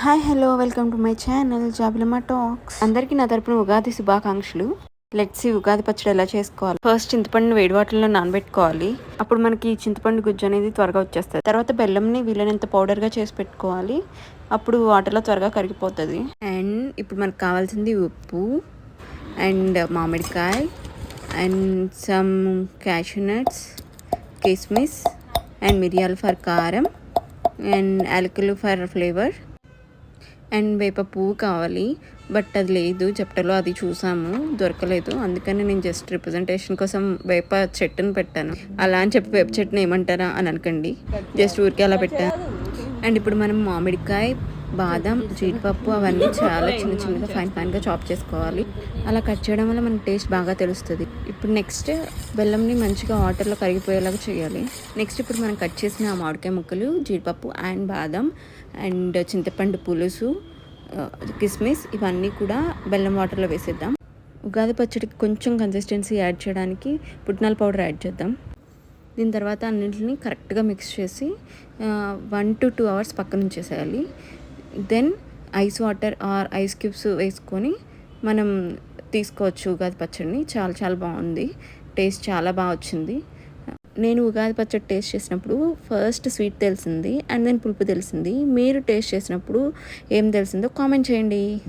Hi hello welcome to my channel Jabilama talks. అందరికీ నా తరపున ఉగాది శుభాకాంక్షలు. లెట్స్ ఈ ఉగాది పచ్చడి ఎలా చేసుకోవాలి? ఫస్ట్ చింతపండుని వేడి వాటర్లో నానబెట్టుకోవాలి. అప్పుడు మనకి చింతపండు గుజ్జు అనేది త్వరగా వచ్చేస్తుంది. తర్వాత బెల్లంని వీలైనంత పౌడర్గా చేసి పెట్టుకోవాలి. అప్పుడు వాటర్లో త్వరగా కరిగిపోతుంది. అండ్ ఇప్పుడు మనకు కావాల్సింది ఉప్పు అండ్ మామిడికాయ అండ్ సమ్ క్యాషూనట్స్ కిస్మిస్ అండ్ మిరియాలు ఫర్ కారం అండ్ యాలకులు ఫర్ ఫ్లేవర్. అండ్ వేప పువ్వు కావాలి బట్ అది లేదు చెప్టలో అది చూసాము దొరకలేదు. అందుకని నేను జస్ట్ రిప్రజెంటేషన్ కోసం వేప చెట్టును పెట్టాను. అలా అని చెప్పి వేప చెట్టును ఏమంటారా అని అనకండి. జస్ట్ ఊరికే అలా పెట్టాను అండ్ ఇప్పుడు మనం మామిడికాయ బాదం జీడిపప్పు అవన్నీ చాలా చిన్న చిన్నగా ఫైన్ ఫైన్గా చాప్ చేసుకోవాలి. అలా కట్ చేయడం వల్ల మనకి టేస్ట్ బాగా తెలుస్తుంది. ఇప్పుడు నెక్స్ట్ బెల్లంని మంచిగా వాటర్లో కరిగిపోయేలాగా చేయాలి. నెక్స్ట్ ఇప్పుడు మనం కట్ చేసిన ఆ మామిడికాయ ముక్కలు జీడిపప్పు అండ్ బాదం అండ్ చింతపండు పులుసు కిస్మిస్ ఇవన్నీ కూడా బెల్లం వాటర్లో వేసేద్దాం. ఉగాది పచ్చడికి కొంచెం కన్సిస్టెన్సీ యాడ్ చేయడానికి పుట్నాల పౌడర్ యాడ్ చేద్దాం. దీని తర్వాత అన్నింటిని కరెక్ట్గా మిక్స్ చేసి వన్ టు టూ అవర్స్ పక్కన ఉంచేసేయాలి then ice water or ice cubes వేసుకొని మనం తీసుకోవచ్చు ఉగాది పచ్చడిని. చాలా చాలా బాగుంది. టేస్ట్ చాలా బాగా వచ్చింది. నేను ఉగాది పచ్చడి టేస్ట్ చేసినప్పుడు ఫస్ట్ స్వీట్ తెలిసింది అండ్ దెన్ పులుపు తెలిసింది. మీరు టేస్ట్ చేసినప్పుడు ఏం తెలిసిందో కామెంట్ చేయండి.